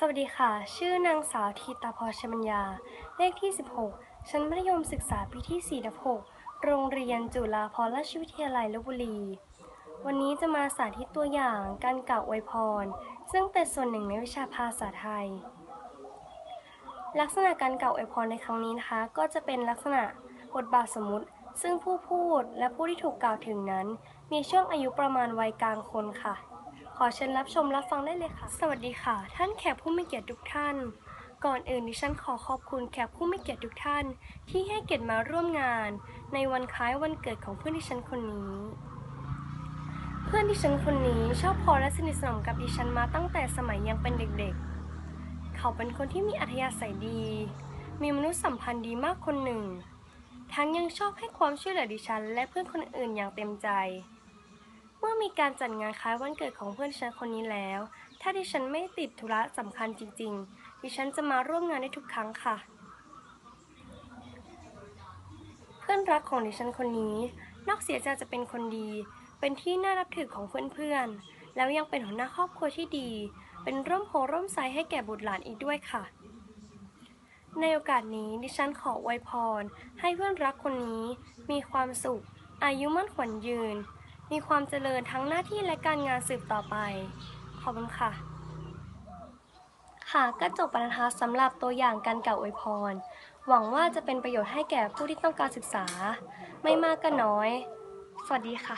สวัสดีค่ะ ชื่อนางสาวทีตาพรชมัญญา เลขที่ 16 ชั้นมัธยมศึกษาปีที่4ทับ6โรงเรียนจุฬาภรณราชวิทยาลัยลบบุรี วันนี้จะมาสาธิตตัวอย่างการกล่าวอวยพร ซึ่งเป็นส่วนหนึ่งในวิชาภาษาไทย ลักษณะการกล่าวอวยพรในครั้งนี้นะคะ ก็จะเป็นลักษณะบทบาทสมมติ ซึ่งผู้พูดและผู้ที่ถูกกล่าวถึงนั้น มีช่วงอายุประมาณวัยกลางคนค่ะ ขอเชิญรับชมรับฟังได้เลยค่ะ สวัสดีค่ะ ท่านแขกผู้มีเกียรติทุกท่าน ก่อนอื่นดิฉันขอขอบคุณแขกผู้มีเกียรติทุกท่าน ที่ให้เกียรติมาร่วมงาน ในวันคล้ายวันเกิดของเพื่อนดิฉันคนนี้ เพื่อนดิฉันคนนี้ชอบพอและสนิทสนมกับดิฉันมาตั้งแต่สมัยยังเป็นเด็กๆ เขาเป็นคนที่มีอัธยาศัยดี มีมนุษยสัมพันธ์ดีมากคนหนึ่ง ทั้งยังชอบให้ความช่วยเหลือดิฉัน และเพื่อนคนอื่นอย่างเต็มใจ การจัดงานคล้ายวันเกิดของเพื่อนฉันคนนี้แล้ว ถ้าดิฉันไม่ติดธุระสำคัญจริง ๆ ดิฉันจะมาร่วมงานได้ทุกครั้งค่ะ เพื่อนรักของดิฉันคนนี้ นอกเสียจากจะเป็นคนดี เป็นที่น่านับถือของเพื่อนๆ แล้วยังเป็นหัวหน้าครอบครัวที่ดี เป็นร่มโพร่มไทรให้แก่บุตรหลานอีกด้วยค่ะ ในโอกาสนี้ดิฉันขออวยพร ให้เพื่อนรักคนนี้มีความสุข อายุมั่นขวัญยืน มีความเจริญทั้งหน้าที่และการงานสืบต่อไป ขอบคุณค่ะ ค่ะก็จบไปแล้วนะคะสำหรับตัวอย่างการกล่าวอวยพร หวังว่าจะเป็นประโยชน์ให้แก่ผู้ที่ต้องการศึกษา ไม่มากก็น้อย สวัสดีค่ะ